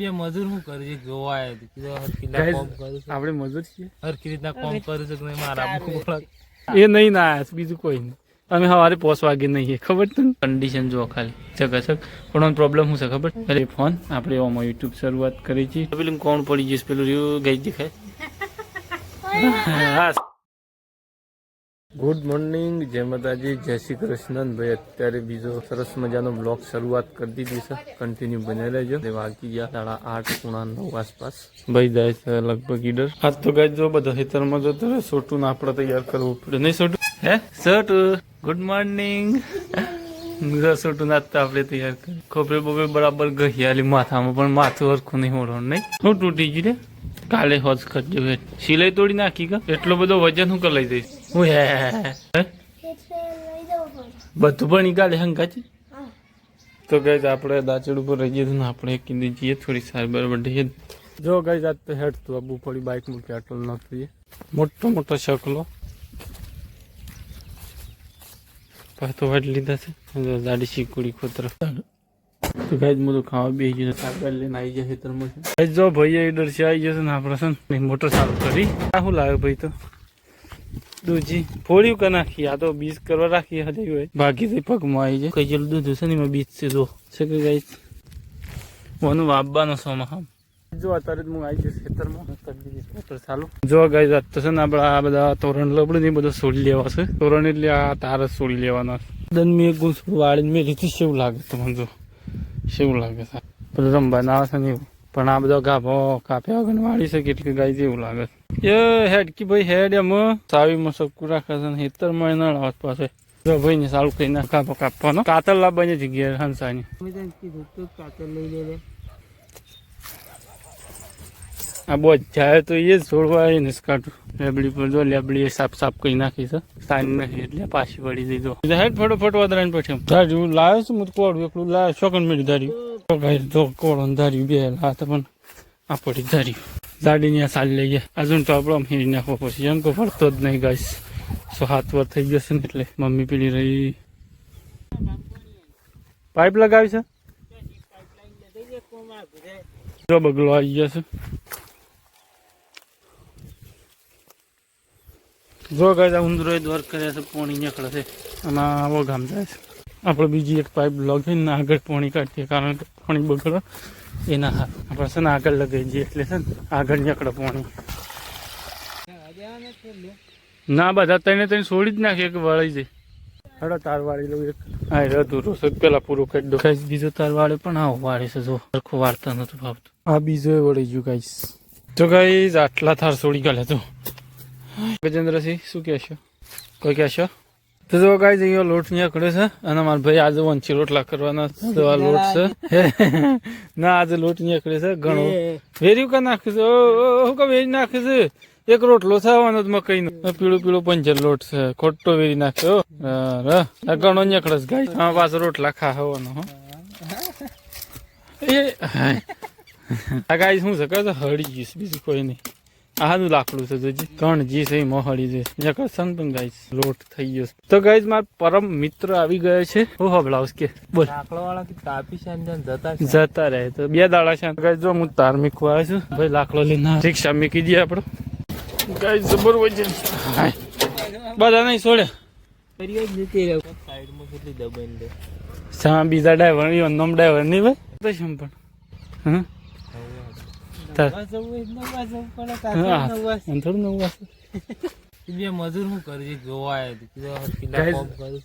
બે મજૂર હું કરે છે જોવા આવ્યા કીધું હરખી રીતના કામ કરું છું. આપણે મજૂર છીએ? હરખી રીતના કામ કરું છું કે નહીં? મારા એ નહીં ના આયા બીજું કોઈ નહીં. અમે સવારે પોસ વાગે નહીં ખબર તને કન્ડિશન જો ખાલી. ચકાચક પણ પ્રોબ્લેમ શું છે ખબર? અરે ફોન આપણે ઓમાં યુટ્યુબ શરૂઆત કરી છે. પેલું કોણ પડી જઈશ પેલું રહ્યું ગઈ દેખાય. ગુડ મોર્નિંગ જય માતાજી જય શ્રી કૃષ્ણ. ભાઈ અત્યારે બીજો સરસ મજાનો બ્લોગ શરૂઆત કરી દીધી છે. કન્ટિન્યુ બની રહેજો. વાગી ગયા સાડા આઠ પૂણા નવ આસપાસ. ભાઈ જાય છે લગભગ ઈડર. આજ તો ગાય જો બધા ખેતરમાં જો તારે સોટું ને આપણે તૈયાર કરવું પડે. નહીં સોટું? હે? સોટ? ગુડ મોર્નિંગ સોટું નાચતા આપણે તૈયાર કરી ખોપરે બોપરે બરાબર ગહિયાલી માથામાં પણ માથું હરખું નહીં મોડવાનું નહીં? શું તૂટી ગયું રે. કાલે હોજ કરજો સિલાઈ તોડી નાખી કા? એટલો બધો વજન હું કર લઈ જઈશ? બધું પણ નીકાળે હંકા છે તો ગઈ આપણે દાચડ ઉપર રહી જઈએ ને, આપણે કીધું જઈએ, થોડી સારી બરાબર ઢીએ જો ગઈ જાત તો હેડ તું આબુ પડી બાઇક મૂકી આટલું ન થઈએ મોટો મોટો શકલો પાતો વાટ લીધા છે. દાડી શીકુડી ખોતર. તો ગાય બધું ખાવા બી ગયું સાકર લઈને આવી જાય ખેતરમાં છે જો ભાઈ ડર છે, આવી જશે ને, આપણે છે મોટર ચાલુ કરી. આ શું લાગે ભાઈ તો? દૂધી. ફોડ્યું કે નાખી આ તો બીજ કરવા રાખી હજી હોય બાકી તો પગમાં આવી જાય. કઈ જેલું દૂધ હશે ને એમાં બીજ છે જો છે કે ગાય વનું વાપવાનો સોમાં જો અત્યારે હું આવી જઈશ ખેતરમાં. ચાલુ. જો ગાય જાત તો છે ને આપણે આ બધા તોરણ લબડું ને બધું સોડી લેવા છે. તોરણ એટલે આ તાર જ છોડી લેવાના દન મેં ગુસ વાળીને મેં લીધી કેવું લાગે તમને જો. શેવું લાગે છે. આવે છે ને એવું. પણ આ બધો ગાભો કાપ્યા વગર વાળી છે કેટલી ગાય જેવું લાગે છે. એ હેડકી ભાઈ હેડ એમ. સાવીમાં સબકું રાખે છે હેતરમાં એના આવાજ પાસે. જો ભાઈ ને સારું કઈ ના કાપો કાપવાનો. કાતર લાવવાની જગ્યાએ હંસાની. આ બહુ જાય તો એ જ છોડવા એ નિષ્કાટું લેબડી પર જો લેબડી એ સાફ સાફ કરી નાખી છે. સાઈન નાખી એટલે પાછી વળી દીધો હેડ ફટોફટ વધારાને પછી ધાર્યું લાવ્યો છું હું કોડું એકલું લાવ્યો શોકન મેળ્યું ધાર્યું. ગાય તો કોડો ધાર્યું બે હા પણ આ પડી ધાર્યું દાડીને આ સાલી લઈએ. હજુ તો આપણો હીરી નાખવો પછી એમ તો ફરતો જ નહીં ગાઈશ સો હાથ વાર થઈ જશે ને એટલે મમ્મી પેલી રહી. પાઇપ લગાવી છે? જો બગલો આવી જશે જો ગાય ઉંદરો દ્વાર કર્યા છે, પોણી નીકળે છે. અને આવો ગામ જાય છે. આપણે બીજી એક પાઇપ લગાવીને આગળ પોણી કાઢીએ, કારણ કે પોણી બગડો. એના આપણે છે ને આગળ લગાવી દઈએ એટલે છે ને આગળ નીકળે પાણી. ના બધા તને તને છોડી જ નાખે કે વળી જાય હડો તાર વાળી લઉં એક. હા એ અધૂરો છે પેલા પૂરો કરી દો. ગાઈસ બીજો તાર વાળે પણ આવો વાળે છે જો. સરખું વાળતા નતું ભાવતું. આ બીજો વળી ગયું ગાઈસ. તો કઈ આટલા થાર છોડી ગયા તો. ગજેન્દ્રસિંહ શું કહેશો? કોઈ કહેશો? તો જો ગાઈસ અહીંયા લોટ નીકળ્યો છે અને મારા ભાઈ આજે વંચી રોટલા કરવાના આ લોટ છે. ના આજે લોટ નીકળ્યો છે ઘણો. વેર્યું કા નાખ્યું છે? હું કા વેરી નાખ્યું છે? એક રોટલો થવાનો મકાઈ નો પીળો પીળો પંચર લોટ છે. ખોટો વેરી નાખ્યો ઘણો નીકળે છે ગાય હા પાછો રોટલા ખા હોવાનો હો. એ આ ગાય શું છે કહે હળી ગયું બીજું કોઈ નહીં. આનું લાકડું છે જોજી. કણ જી છે મોહળી હળી છે નીકળ પણ ગાય લોટ થઈ ગયો તો ગાઈસ મારા પરમ મિત્ર આવી ગયો છે. હું હબળાવશ કે. બોલ. લાકડો વાળા કે કાપી છે જતા છે. જતા રહે તો બે દાડા છે. ગાઈસ જો હું તાર મીકવા આવ્યો છું. ભાઈ લાકડો લઈને રિક્ષા મીકી દઈએ આપણો ગાઈસ જબર હાય. બધા નહીં છોડે. ફરી જ જતી રહે સાઈડમાં કેટલી દબાઈ દે. બીજા ડ્રાઈવર નમ ડ્રાઈવર નહીં ભાઈ. તો શું પણ. હા તાર પડે હા. થોડું નવું હશે બે મજૂર આવ્યા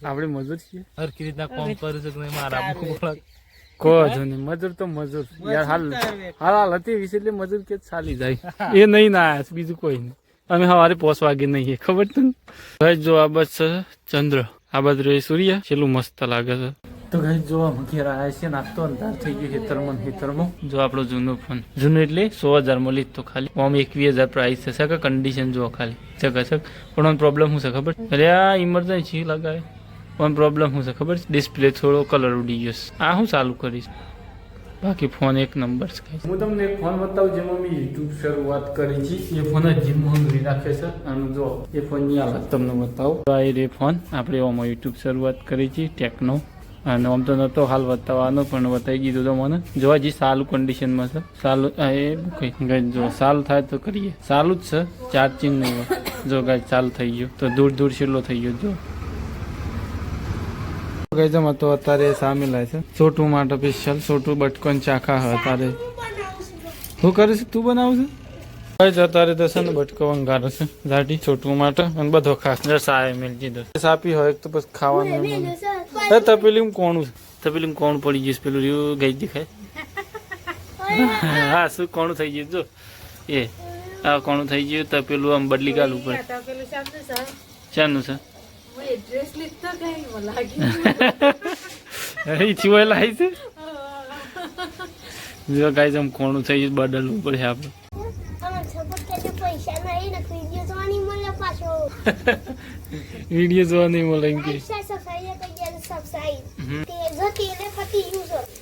આપણે મજૂર છીએ. હરકી રીતના કામ કરું છું નહીં મારા કો જો નહીં મજૂર તો મજૂર. યાર હાલ હાલ હાલ હતી વિશે એટલે મજૂર કે ચાલી જાય. એ નહીં ના આયા બીજું કોઈ નહીં. અમે સવારે પોસ વાગે નહીં ખબર તને? ભાઈ જો આ બસ છે ચંદ્ર. આ બાજુ સૂર્ય. છેલ્લું મસ્ત લાગે છે. તો ગાઈ જો મૂકી રહ્યા છે નાખતો અંધાર થઈ ગયો ખેતરમાં ને ખેતરમાં જો આપણો જૂનો ફોન જૂનો એટલે સો હજારમાં લીધો ખાલી. આમ એકવીસ હજાર પ્રાઇસ થશે કે કન્ડિશન જો ખાલી. ચકાચક પણ પ્રોબ્લેમ શું છે ખબર? અરે આ ઇમરજન્સી લગાવે. પણ પ્રોબ્લેમ શું છે ખબર? છે ડિસ્પ્લે થોડો કલર ઉડી ગયો આ હું ચાલુ કરીશ. બાકી ફોન એક નંબર છે હું તમને એક ફોન બતાવું જેમાં મેં યુટ્યુબ શરૂઆત કરી છે. એ ફોન જ જીમ હંગરી રાખે છે. અને જો એ ફોનની હાલત તમને બતાવું. તો આ એ રે ફોન આપણે ઓમાં યુટ્યુબ શરૂઆત કરી છે ટેકનો અને આમ તો નતો હાલ બતાવવાનો પણ વતાવી દીધું તો મને. જોવા જઈએ, સારું કન્ડિશનમાં છે. સારું એ કઈ જો સારું થાય તો કરીએ. સારું જ છે. ચાર્જિંગ નહીં જો ગાય ચાલુ થઈ ગયું. તો દૂર દૂર છેલ્લો થઈ ગયો, જો. ગઈજમાં તો અત્યારે સામે લાય છે. છોટું માટે સ્પેશિયલ છોટું બટકોન ચાખા હવે અત્યારે. હું કરીશ તું બનાવું છે? કઈ અત્યારે તો છે ને બટકો વંગારો છે. દાઢી છોટું માટે અને બધો ખાસ. આવે મેલ દીધો સાપી હોય તો પછી ખાવાનું એ તપેલી કોણું છે તપેલી કોણ પડી ગયું પેલું રહ્યું ગઈ દેખાય. હા શું કોણું થઈ ગયું? જો એ આ કોણું થઈ ગયું તપેલું આમ બદલી ગાલું ઉપર. શાનું છે અરે ચીવાય લાવી છે? જો ગાઈઝ આમ કોણું થઈ ગયું બદલવું પડે આપણે. પૈસા નહીં ને વીડિયો જોવાની મળે પાછો. વીડિયો જોવા નહીં મળે એમ કે.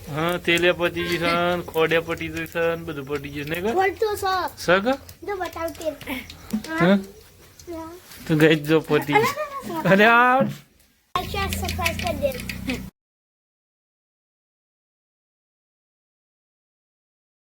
હા તેલે પતી ગયું છે ને ખોડે પતી ગયું છે બધું પટી ગયું બોલતો સગ તો ગઈ જો પતી અરે આ